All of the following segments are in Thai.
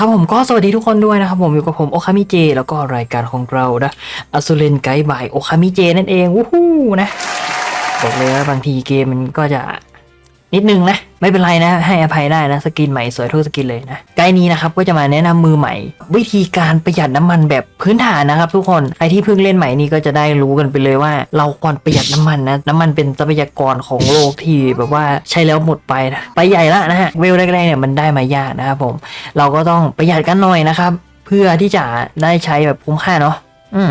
เอาละครับผมก็สวัสดีทุกคนด้วยนะครับผมอยู่กับผมโอคามิเจ แล้วก็รายการของเรานะอสุเรนไกด์บายโอคามิเจนั่นเองวู้ฮู้นะบอกเลยว่าบางทีเกมมันก็จะ นิดนึงนะ ไม่เป็นไรนะให้อภัยได้นะ สกินใหม่สวยทุกสกินเลยนะไกด์นี้นะครับก็จะมาแนะนำมือใหม่ วิธีการประหยัดน้ำมันแบบพื้นฐานนะครับ ทุกคนใครที่เพิ่งเล่นใหม่นี่ก็จะได้รู้กันไปเลยว่า เราควรประหยัดน้ำมันนะน้ำมันเป็นทรัพยากรของโลกที่แบบว่าใช้แล้วหมดไปนะไปใหญ่ละนะฮะเวลแรกๆเนี่ยมันได้มายากนะครับผมเราก็ต้องประหยัดกันหน่อยนะครับเพื่อที่จะได้ใช้แบบคุ้มค่าเนาะอืม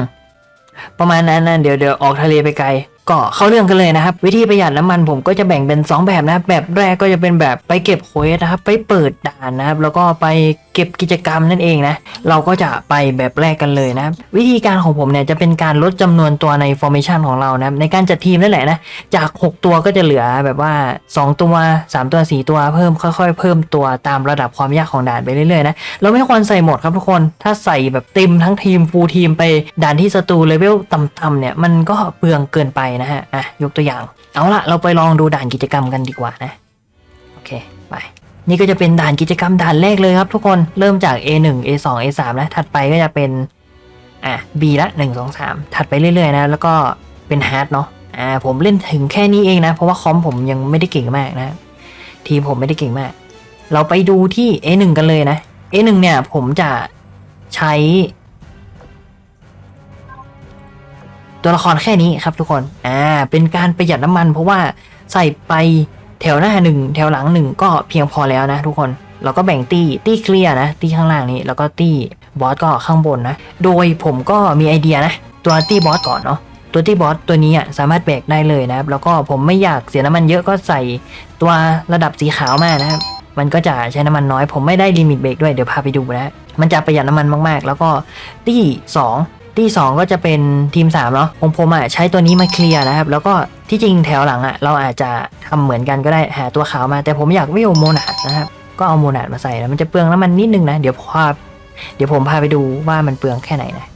ประมาณนั้นนะเดี๋ยวเดี๋ยวออกทะเลไปไกล ก็เข้าเรื่องกันเลยนะครับ วิธีประหยัดน้ำมันผมก็จะแบ่งเป็น 2 แบบนะครับ แบบแรกก็จะเป็นแบบไปเก็บเควสนะครับ ไปเปิดด่านนะครับ แล้วก็ไปเก็บกิจกรรมนั่นเองนะ เราก็จะไปแบบแรกกันเลยนะครับ วิธีการของผมเนี่ยจะเป็นการลดจำนวนตัวใน formation ของเรานะครับในการจัดทีมนั่นแหละนะ จาก 6 ตัวก็จะเหลือแบบว่า 2 ตัว 3 ตัว 4 ตัวเพิ่มค่อย ๆ เพิ่มตัวตามระดับความยากของด่านไปเรื่อยๆนะ เราไม่ควรใส่หมดครับทุกคน ถ้าใส่แบบเต็มทั้งทีมฟูลทีมไปด่านที่ศัตรูเลเวลต่ำๆเนี่ยมันก็เปลืองเกินไปนะฮะ อะ ยกตัวอย่าง เอาละเราไปลองดูด่านกิจกรรมกันดีกว่านะ โอเค ไป นี่ก็จะเป็นด่านกิจกรรมด่านแรกเลยครับ ทุกคน เริ่มจาก A1 A2 A3 นะ ถัดไปก็จะเป็น อะ B ละ 1 2 3 ถัดไปเรื่อยๆนะ แล้วก็เป็นฮาร์ดเนาะ อ่า ผมเล่นถึงแค่นี้เองนะ เพราะว่าคอมผมยังไม่ได้เก่งมากนะ ทีมผมไม่ได้เก่งมาก เราไปดูที่ A1 กันเลยนะ A1 เนี่ยผมจะใช้ ตัวละครแค่นี้ครับทุกคน อ่า เป็นการประหยัดน้ำมัน เพราะว่าใส่ไปแถวหน้าหนึ่งแถวหลังหนึ่งก็เพียงพอแล้วนะทุกคน เราก็แบ่งตี้ตี้เคลียร์นะ ตี้ข้างล่างนี้ แล้วก็ตี้บอสก็ข้างบนนะ โดยผมก็มีไอเดียนะ ตัวตี้บอสก่อนเนาะ ตัวตี้บอสตัวนี้อะสามารถแบกได้เลยนะครับ แล้วก็ผมไม่อยากเสียน้ำมันเยอะก็ใส่ตัวระดับสีขาวมานะครับ มันก็จะใช้น้ำมันน้อย ผมไม่ได้ลิมิตเบรกด้วย เดี๋ยวพาไปดูนะ มันจะประหยัดน้ำมันมากๆ แล้วก็ตี้สอง ตี้สองก็จะเป็นทีมสามเนาะของผมอะใช้ตัวนี้มาเคลียร์นะครับ แล้วก็ที่จริงแถวหลังอะเราอาจจะทำเหมือนกันก็ได้หาตัวขาวมา แต่ผมอยากวิวโมนาดนะครับ ก็เอาโมนาดมาใส่แล้วมันจะเปลืองน้ำมันนิดนึงนะ เดี๋ยวพาเดี๋ยวผมพาไปดูว่ามันเปลืองแค่ไหนนะ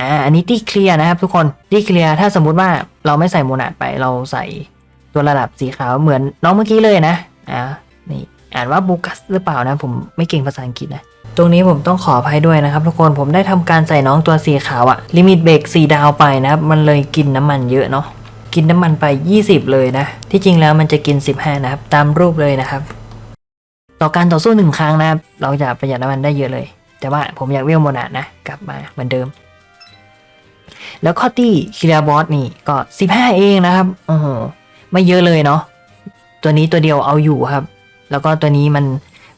อ่าอันนี้ตี้เคลียร์นะครับทุกคนตี้เคลียร์ถ้าสมมุติว่าเราไม่ใส่โมนาดไปเราใส่ตัวระดับสีขาวเหมือนน้องเมื่อกี้เลยนะอ่านี่อ่านว่าบูกัสหรือเปล่านะ ผมไม่เก่งภาษาอังกฤษนะ ตรงนี้ผมต้องขออภัยด้วยนะครับทุกคนผมได้ทำการใส่น้องตัวสีขาวอะลิมิตเบรก4ดาวไปนะครับ มันเลยกินน้ำมันเยอะเนาะกินน้ำมันไป 20 เลยนะ ที่จริงแล้วมันจะกิน 15 นะครับ ตามรูปเลยนะครับ ต่อการต่อสู้หนึ่งครั้งนะครับ เราจะประหยัดน้ำมันได้เยอะเลย แต่ว่าผมอยากเวลโมนาดนะ กลับมาเหมือนเดิม แล้วข้อตี้คิราบอสนี่ก็ 15 เองนะครับโอ้โหไม่เยอะเลยเนาะตัวนี้ตัวเดียวเอาอยู่ครับ แล้วก็ตัวนี้มัน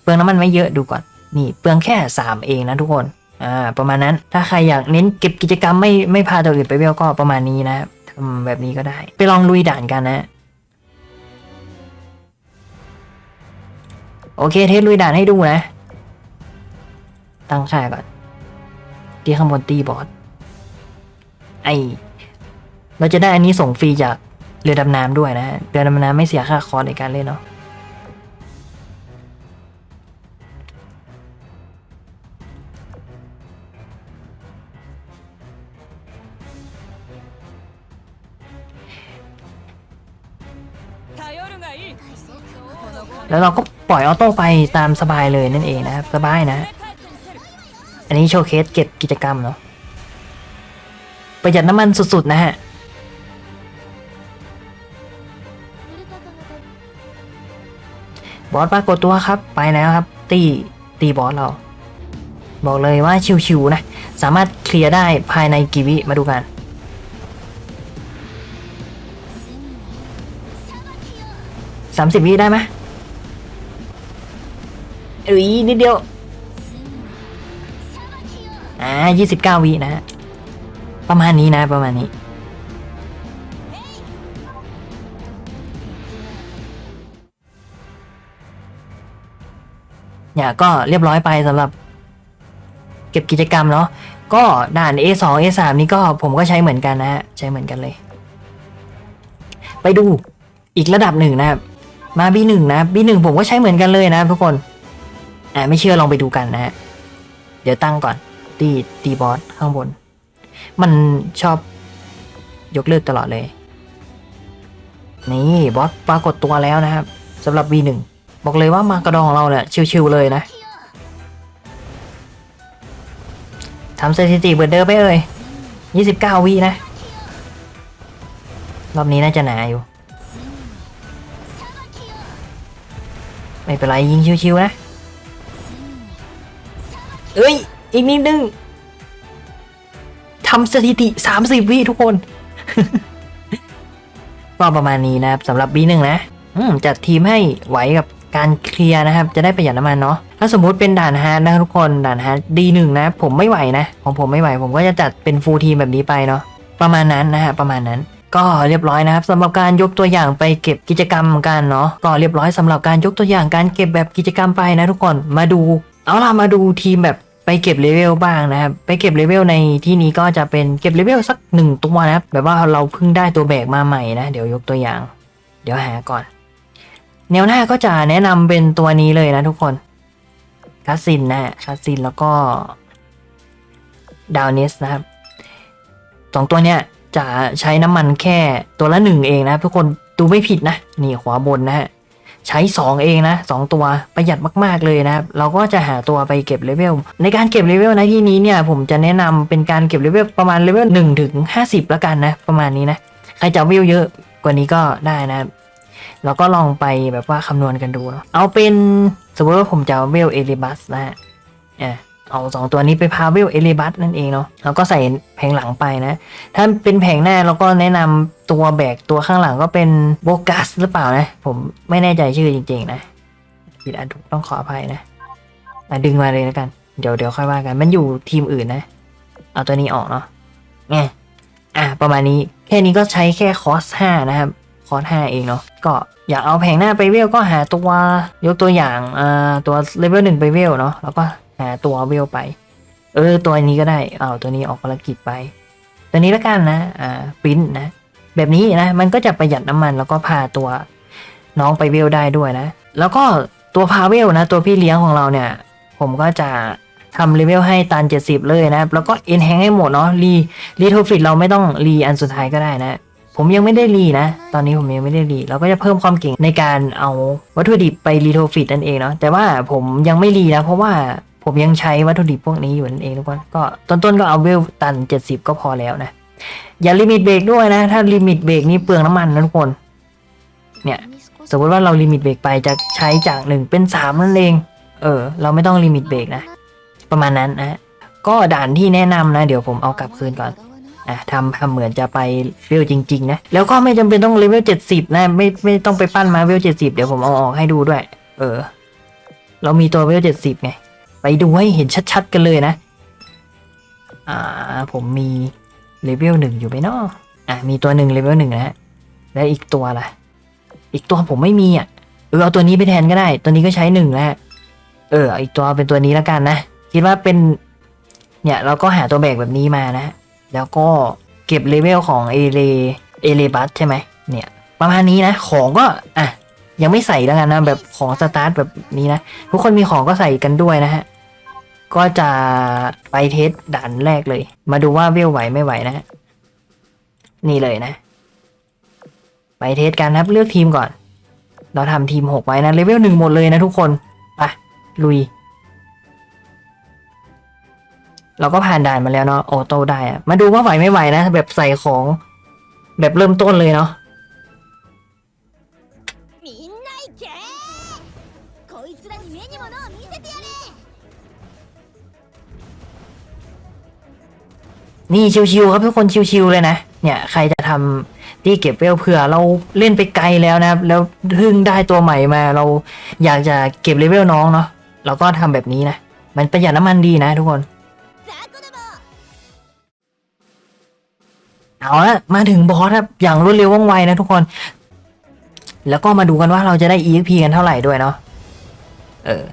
เปลืองน้ำมันไม่เยอะดูก่อน นี่เปลืองแค่ 3 เองนะทุกคนอ่าประมาณนั้นถ้าใครอยากเน้นเก็บกิจกรรมไม่ไม่พาตัวอื่นไปเวก็ประมาณนี้นะทำแบบนี้ก็ได้ ไปลองลุยด่านกันนะโอเคเทสลุยด่านให้ดูนะ ตั้งค่าก่อนที่ข้างบนตีบอสไอเราจะได้อันนี้ส่งฟรีจากเรือดำน้ำด้วยนะ เรือดำน้ำไม่เสียค่าคอร์สในการเล่นเนาะ แล้วเราก็ปล่อยออโต้ไปตามสบายเลยนั่นเองนะครับสบายนะ อันนี้โชว์เคสเก็บกิจกรรมเนาะประหยัดน้ำมันสุดๆนะฮะบอสปรากฏตัวครับไปแล้วครับ ตีตีบอสเรา บอกเลยว่าชิวๆนะ สามารถเคลียร์ได้ภายในกี่วิมาดูกัน สามสิบวิได้ไหมเอ้ยนิดเดียว อ่ายี่สิบเก้าวินะฮะ ประมาณนี้นะประมาณนี้เนี่ยก็เรียบร้อยไปสำหรับ เก็บกิจกรรมเนาะก็ด่าน A2 A3 นี่ก็ผมก็ใช้เหมือนกันนะฮะ ใช้เหมือนกันเลย ไปดูอีกระดับหนึ่งนะครับ มา B1 นะ B1 ผมก็ใช้เหมือนกันเลยนะทุกคน อ่าไม่เชื่อลองไปดูกันนะฮะ เดี๋ยวตั้งก่อนตีตีบอสข้างบน มันชอบยกเลิกตลอดเลย นี่บอสปรากฏตัวแล้วนะครับสำหรับ V1 บอกเลยว่ามากระดองของเราเนี่ยชิวๆเลยนะทำสถิติเหมือนเดิมไปเอ่ยยี่สิบเก้าวินะ รอบนี้น่าจะหนาอยู่ ไม่เป็นไรยิงชิวๆนะ เอ้ย อีกนิดนึงทำสถิติสามสิบวิทุกคนก็ประมาณนี้นะครับสำหรับ B1 นะจัดทีมให้ไหวกับการเคลียร์นะครับ จะได้ประหยัดน้ำมันเนาะถ้าสมมุติเป็นด่านฮาร์ดนะทุกคนด่านฮาร์ด D1 นะ ผมไม่ไหวนะ ของผมไม่ไหว ผมก็จะจัดเป็นฟูลทีมแบบนี้ไปเนาะประมาณนั้นนะฮะประมาณนั้น ก็เรียบร้อยนะครับสำหรับการยกตัวอย่างไปเก็บกิจกรรมกันเนาะก็เรียบร้อยสำหรับการยกตัวอย่างการเก็บแบบกิจกรรมไปนะทุกคนมาดูเอาล่ะมาดูทีมแบบไปเก็บเลเวลบ้างนะครับ ไปเก็บเลเวลในที่นี้ก็จะเป็นเก็บเลเวลสักหนึ่งตัวนะครับ แบบว่าเราเพิ่งได้ตัวแบกมาใหม่นะเดี๋ยวยกตัวอย่าง เดี๋ยวหาก่อน แนวหน้าก็จะแนะนำเป็นตัวนี้เลยนะทุกคนคาสินนะฮะคาสินแล้วก็ดาวนิสนะครับสองตัวเนี้ย จะใช้น้ำมันแค่ตัวละหนึ่งเองนะทุกคนดูไม่ผิดนะ นี่ขวาบนนะฮะใช้ 2 เองนะ 2 ตัวประหยัดมากๆเลยนะครับ เราก็จะหาตัวไปเก็บเลเวล ในการเก็บเลเวลในที่นี้เนี่ยผมจะแนะนำเป็นการเก็บเลเวลประมาณเลเวล1ถึง50 แล้วกันนะ ประมาณนี้นะ ใครจะเวเยอะกว่านี้ก็ได้นะครับเราก็ลองไปแบบว่าคำนวณกันดูเนาะเอาเป็นสมมติว่าผมจะเอาเวลเอลิบัสนะฮะอะ เอาสองตัวนี้ไปพาเวลเอลิบัสนั่นเองเนาะแล้วก็ใส่แผงหลังไปนะ ถ้าเป็นแผงหน้าเราก็แนะนำตัวแบกตัวข้างหลังก็เป็นโบกัสหรือเปล่านะ ผมไม่แน่ใจชื่อจริง ๆ นะผิดอันถูกต้องขออภัยนะอะดึงมาเลยแล้วกัน เดี๋ยวเดี๋ยวค่อยว่ากัน มันอยู่ทีมอื่นนะ เอาตัวนี้ออกเนาะไงอะประมาณนี้แค่นี้ก็ใช้แค่คอสห้านะครับคอสห้าเองเนาะก็อยากเอาแผงหน้าไปเวลก็หาตัวยกตัวอย่างอ่าตัวเลเวลหนึ่งไปเวลเนาะแล้วก็ หาตัวเวลไป เออ ตัวนี้ก็ได้ เอาตัวนี้ออกภารกิจไป ตัวนี้ล้วกันนะ อ่าปริ้นนะ แบบนี้นะ มันก็จะประหยัดน้ำมันแล้วก็พาตัวน้องไปเวลได้ด้วยนะ แล้วก็ตัวพาเวลนะ ตัวพี่เลี้ยงของเราเนี่ย ผมก็จะทำเลเวลให้ตัน 70 เลยนะ แล้วก็เอ็นแฮงให้หมดเนาะ รี รีโทฟิตเราไม่ต้องรีอันสุดท้ายก็ได้นะ ผมยังไม่ได้รีนะ ตอนนี้ผมยังไม่ได้รี เราก็จะเพิ่มความเก่งในการเอาวัตถุดิบไปรีโทฟิตนั่นเองเนาะ แต่ว่าผมยังไม่รีนะ เพราะว่า ผมยังใช้วัตถุดิบพวกนี้อยู่นั่นเองทุกคนก็ต้นๆก็เอาเวลตัน 70 ก็พอแล้วนะ อย่าลิมิตเบรกด้วยนะ ถ้าลิมิตเบรกนี่เปลืองน้ำมันนะทุกคน เนี่ยสมมติว่าเราลิมิตเบรกไปจะใช้จากหนึ่งเป็นสามนั่นเอง เออ เราไม่ต้องลิมิตเบรกนะ ประมาณนั้นนะก็ด่านที่แนะนำนะ เดี๋ยวผมเอากลับคืนก่อนอะทำทำเหมือนจะไปเวลจริง ๆ นะ แล้วก็ไม่จำเป็นต้องเลเวลเจ็ดสิบนะไม่ไม่ต้องไปปั้นมาเวลเจ็ดสิบเดี๋ยวผมเอาออกให้ดูด้วย เออ เรามีตัวเลเวลเจ็ดสิบไง ไปดูให้เห็นชัดๆกันเลยนะ อ่าผมมีเลเวลหนึ่งอยู่ไหมเนาะอะมีตัวหนึ่งเลเวลหนึ่งนะฮะ แล้วอีกตัวล่ะ อีกตัวผมไม่มีอะ เออเอาตัวนี้ไปแทนก็ได้ ตัวนี้ก็ใช้หนึ่งแล้วเอออาอีกตัวเป็นตัวนี้แล้วกันนะ คิดว่าเป็น เนี่ยเราก็หาตัวแบกแบบนี้มานะ แล้วก็เก็บเลเวลของเอเลเอเลบัสใช่ไหมเนี่ย ประมาณนี้นะ ของก็อะยังไม่ใส่แล้วกันนะแบบของสตาร์ทแบบนี้นะ ทุกคนมีของก็ใส่กันด้วยนะฮะ ก็จะไปเทสด่านแรกเลย มาดูว่าเวลไหวไม่ไหวนะฮะนี่เลยนะ ไปเทสกันครับเลือกทีมก่อน เราทำทีมหกไว้นะเลเวลหนึ่งหมดเลยนะทุกคนไปลุย เราก็ผ่านด่านมาแล้วเนาะโอโต้ได้อะมาดูว่าไหวไม่ไหวนะ แบบใส่ของแบบเริ่มต้นเลยเนาะ นี่ชิวๆครับทุกคนชิวๆเลยนะ เนี่ยใครจะทำที่เก็บเวลเผื่อเราเล่นไปไกลแล้วนะแล้วพึ่งได้ตัวใหม่มา เราอยากจะเก็บเลเวลน้องเนาะเราก็ทำแบบนี้นะ มันประหยัดน้ำมันดีนะทุกคนเอาละมาถึงบอสครับอย่างรวดเร็วว่องไวนะทุกคน แล้วก็มาดูกันว่าเราจะได้ EXP กันเท่าไหร่ด้วยเนาะเออ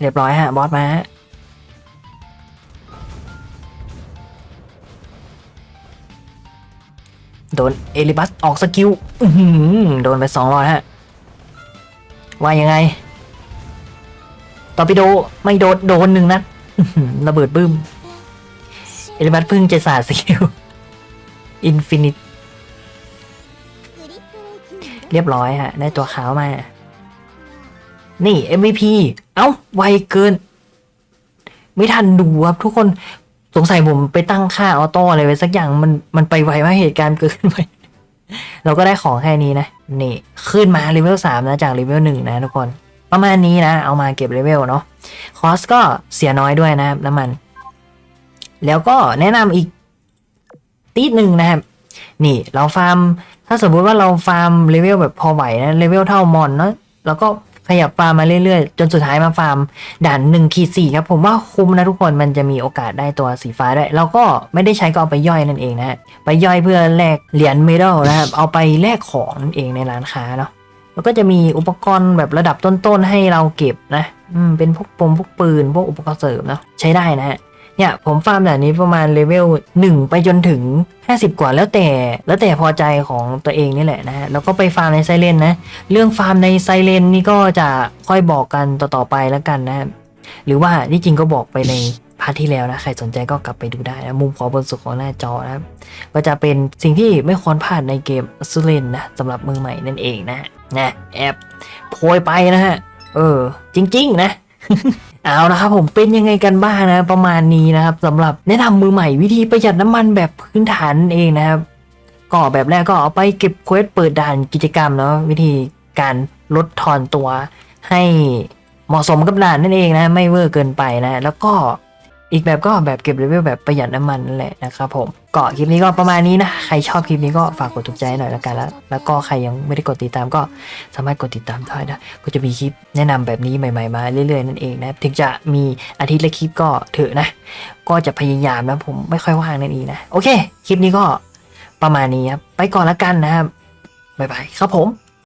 เรียบร้อยฮะ บอสมาฮะโดนเอลิบัสออกสกิลโดนไปสองรอดฮะ ว่ายังไง ต่อไปโดไม่โดนโดนหนึ่งนะระเบิดบึ้ม เอลิบัสพึ่งจะสาดสกิล อินฟินิต เรียบร้อยฮะ ได้ตัวขาวมา นี่ MVP เอ้า ไวเกิน ไม่ทันดูครับทุกคนสงสัยผมไปตั้งค่าออโต้อะไรไว้สักอย่างมันมันไปไวมากเหตุการณ์เกิดขึ้นไป เราก็ได้ของแค่นี้นะ นี่ ขึ้นมาเลเวลสามนะ จากเลเวลหนึ่งนะทุกคน ประมาณนี้นะ เอามาเก็บเลเวลเนาะคอสก็เสียน้อยด้วยนะครับน้ำมัน แล้วก็แนะนำอีกตีดหนึ่งนะครับ นี่เราฟาร์ม ถ้าสมมุติว่าเราฟาร์มเลเวลแบบพอไหวนะเลเวลเท่ามอนเนาะแล้วก็ ขยับฟาร์มมาเรื่อยๆ จนสุดท้ายมาฟาร์มด่านหนึ่งขีดสี่ครับ ผมว่าคุ้มนะทุกคนมันจะมีโอกาสได้ตัวสีฟ้าด้วยเราก็ไม่ได้ใช้ก็เอาไปย่อยนั่นเองนะฮะไปย่อยเพื่อแลกเหรียญเมดัลนะครับเอาไปแลกของนั่นเองในร้านค้าเนาะแล้วก็จะมีอุปกรณ์แบบระดับต้นๆให้เราเก็บนะ อืม เป็นพวกปมพวกปืน พวกอุปกรณ์เสริมเนาะใช้ได้นะฮะ เนี่ยผมฟาร์มแบบนี้ประมาณเลเวล1 ไปจนถึง 50 กว่าแล้วแต่ แล้วแต่พอใจของตัวเองนี่แหละนะฮะแล้วก็ไปฟาร์มในไซเลนนะ เรื่องฟาร์มในไซเลนนี่ก็จะค่อยบอกกันต่อๆไปแล้วกันนะหรือว่าที่จริงก็บอกไปในพาร์ทที่แล้วนะ ใครสนใจก็กลับไปดูได้นะ มุมขวาบนสุดของหน้าจอนะครับ ก็จะเป็นสิ่งที่ไม่ควรพลาดในเกมซูเลนนะสำหรับมือใหม่นั่นเองนะนะแอบโพยไปนะฮะ เออ จริง ๆ นะ เอาละครับผมเป็นยังไงกันบ้างนะประมาณนี้นะครับสำหรับแนะนำมือใหม่วิธีประหยัดน้ำมันแบบพื้นฐานนั่นเองนะครับ ก็แบบแรกก็เอาไปเก็บเควสเปิดด่านกิจกรรมเนาะวิธีการลดทอนตัวให้เหมาะสมกับด่านนั่นเองนะ ไม่เวอร์เกินไปนะ แล้วก็อีกแบบก็แบบเก็บเลเวลแบบประหยัดน้ำมันนั่นแหละนะครับผม ก็คลิปนี้ก็ประมาณนี้นะ ใครชอบคลิปนี้ก็ฝากกดถูกใจหน่อยละกันแล้วแล้วก็ใครยังไม่ได้กดติดตามก็สามารถกดติดตามได้นะ ก็จะมีคลิปแนะนำแบบนี้ใหม่ๆมาเรื่อยๆนั่นเองนะถึงจะมีอาทิตย์ละคลิปก็เถอะนะ ก็จะพยายามนะผมไม่ค่อยว่างนั่นเองนะโอเค คลิปนี้ก็ประมาณนี้ครับไปก่อนละกันนะครับบ๊ายบายครับผม